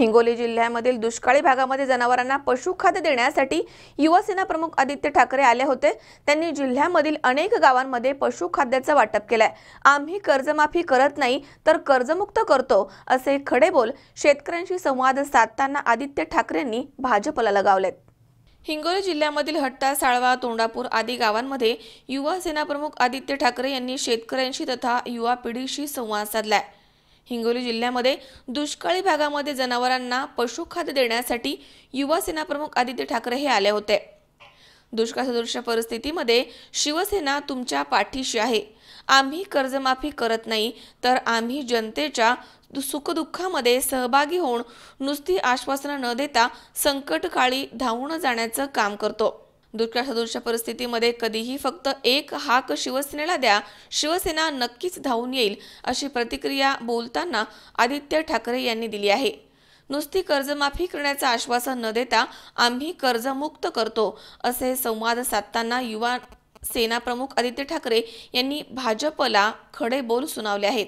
हिंगोली जिल्ह्यामधील दुष्काळी भागामध्ये जनावरांना पशुखाद्य देण्यासाठी युवासेना प्रमुख आदित्य ठाकरे आले होते. त्यांनी जिल्ह्यामधील अनेक गावांमध्ये पशुखाद्याचं वाटप केलंय. आम्ही कर्जमाफी करत नाही तर कर्जमुक्त करतो असे खडे बोल शेतकऱ्यांशी संवाद साधताना आदित्य ठाकरेंनी भाजपला लगावलेत. हिंगोली जिल्ह्यामधील हट्टा साळवा तोंडापूर आदी गावांमध्ये युवासेना प्रमुख आदित्य ठाकरे यांनी शेतकऱ्यांशी तथा युवा पिढीशी संवाद साधलाय. हिंगोली जिल्ह्यामध्ये दुष्काळी भागामध्ये जनावरांना पशुखाद्य देण्यासाठी युवासेना प्रमुख आदित्य ठाकरे हे आले होते. दुष्काळ सदृश परिस्थितीमध्ये शिवसेना तुमच्या पाठीशी आहे. आम्ही कर्जमाफी करत नाही तर आम्ही जनतेच्या दु- सुखदुःखामध्ये सहभागी होऊन नुसती आश्वासनं न देता संकटकाळी धावून जाण्याचं काम करतो. दुष्काळ सदृश परिस्थितीमध्ये कधीही फक्त एक हाक शिवसेनेला द्या शिवसेना नक्कीच धावून येईल अशी प्रतिक्रिया बोलताना आदित्य ठाकरे यांनी दिली आहे. नुसती कर्जमाफी करण्याचं आश्वासन न देता आम्ही कर्जमुक्त करतो असे संवाद साधताना युवा सेना प्रमुख आदित्य ठाकरे यांनी भाजपला खडे बोल सुनावले आहेत.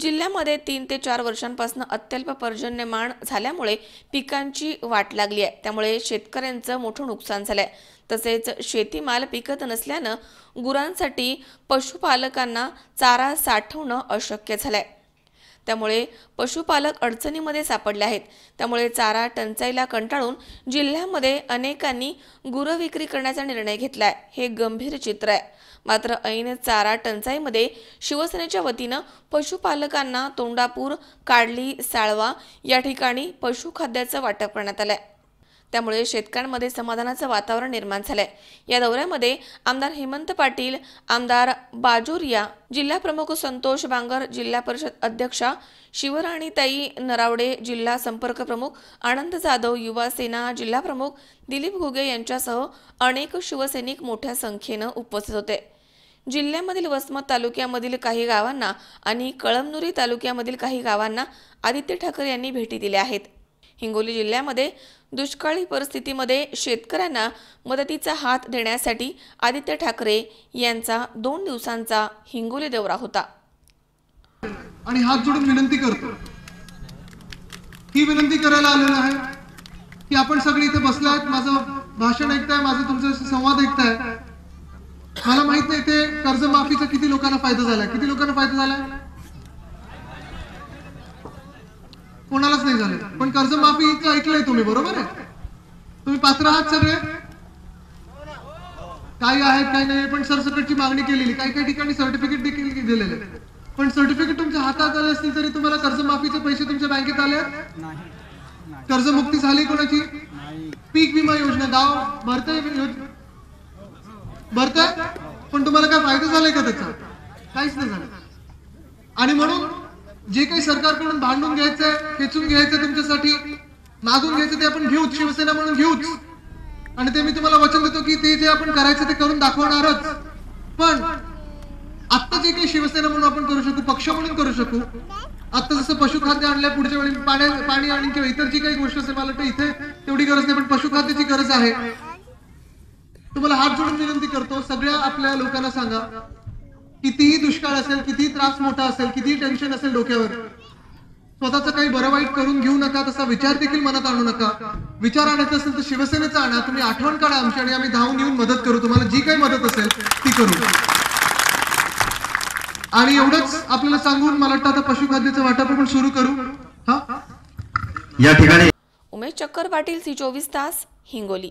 जिल्ह्यामध्ये तीन ते चार वर्षांपासून अत्यल्प पर्जन्यमान झाल्यामुळे पिकांची वाट लागली आहे. त्यामुळे शेतकऱ्यांचं मोठं नुकसान झालं आहे तसेच शेतीमाल पिकत नसल्यानं गुरांसाठी पशुपालकांना चारा साठवणं अशक्य झालं आहे त्यामुळे पशुपालक अडचणीमध्ये सापडले आहेत. त्यामुळे चारा टंचाईला कंटाळून जिल्ह्यामध्ये अनेकांनी गुरं विक्री करण्याचा निर्णय घेतलाय. हे गंभीर चित्र आहे. मात्र ऐन चारा टंचाईमध्ये शिवसेनेच्या वतीनं पशुपालकांना तोंडापूर काढली साळवा या ठिकाणी पशुखाद्याचं वाटप करण्यात आलंय. त्यामुळे शेतकऱ्यांमध्ये समाधानाचं वातावरण निर्माण झालंय. या दौऱ्यामध्ये आमदार हेमंत पाटील आमदार बाजोरिया जिल्हा प्रमुख संतोष बांगर जिल्हा परिषद अध्यक्षा शिवराणीताई नरावडे जिल्हा संपर्क प्रमुख आनंद जाधव युवा सेना जिल्हा प्रमुख दिलीप घुगे यांच्यासह अनेक शिवसैनिक मोठ्या संख्येनं उपस्थित होते. जिल्ह्यामधील वसमत तालुक्यामधील काही गावांना आणि कळमनुरी तालुक्यामधील काही गावांना आदित्य ठाकरे यांनी भेटी दिल्या आहेत. हिंगोली जिल्ह्यामध्ये दुष्काळी परिस्थितीमध्ये शेतकऱ्यांना मदतीचा हात देण्यासाठी आदित्य ठाकरे यांचा दोन दिवसांचा हिंगोली दौरा होता. आणि हात जोडून विनंती करतो. ही विनंती करायला आलेलो आहे की आपण सगळे इथे बसला आहेत. माझं भाषण ऐकताय माझं तुमचं संवाद ऐकताय. मला माहीत नाही ते कर्जमाफीचा किती लोकांना फायदा झाला किती लोकांना फायदा झाला कोणालाच नाही झालं. पण कर्जमाफीचं ऐकलंय तुम्ही बरोबर आहे? तुम्ही पात्र आहात सगळे? काही आहेत काही नाही पण सरसकटची मागणी केलेली. काही काही ठिकाणी सर्टिफिकेट देखील दिलेले. पण सर्टिफिकेट तुमच्या हातात आले असतील तरी तुम्हाला कर्जमाफीचे पैसे तुमच्या बँकेत आले? कर्जमुक्ती झाली कोणाची? पीक विमा योजना गाव भरतय भरतय? पण तुम्हाला काय फायदा झालाय का त्याचा? काहीच नाही झालं. आणि म्हणून जे काही सरकारकडून भांडून घ्यायचंय खेचून घ्यायचं तुमच्यासाठी मागून घ्यायचं ते आपण घेऊच शिवसेना म्हणून घेऊच. आणि ते मी तुम्हाला वचन देतो की ते जे आपण करायचं ते करून दाखवणारच. पण आता जे काही शिवसेना म्हणून आपण करू शकू पक्ष म्हणून करू शकू आता जसं पशुखाद्य आणलंय पुढच्या वेळी पाण्या पाणी आणि किंवा इतर जी काही गोष्ट असेल मला वाटतं इथे तेवढी गरज नाही पण पशुखाद्याची गरज आहे. तुम्हाला हात जोडून विनंती करतो सगळ्या आपल्या लोकांना सांगा कितीही दुष्काळ असेल किती त्रास मोठा असेल कितीही टेन्शन असेल डोक्यावर स्वतःचं काही बरं वाईट करून घेऊ नका तसा विचार देखील मनात आणू नका. विचार आणायचा असेल तर शिवसेनेचा आणा तुम्ही आठवण काढा आमची आणि आम्ही धावून येऊन मदत करू. तुम्हाला जी काही मदत असेल ती करू. आणि एवढंच आपल्याला सांगून मला वाटतं आता पशुखाद्याचं वाटप आपण सुरू करू. हा? या ठिकाणी उमेश चक्कर पाटील सी चोवीस तास हिंगोली.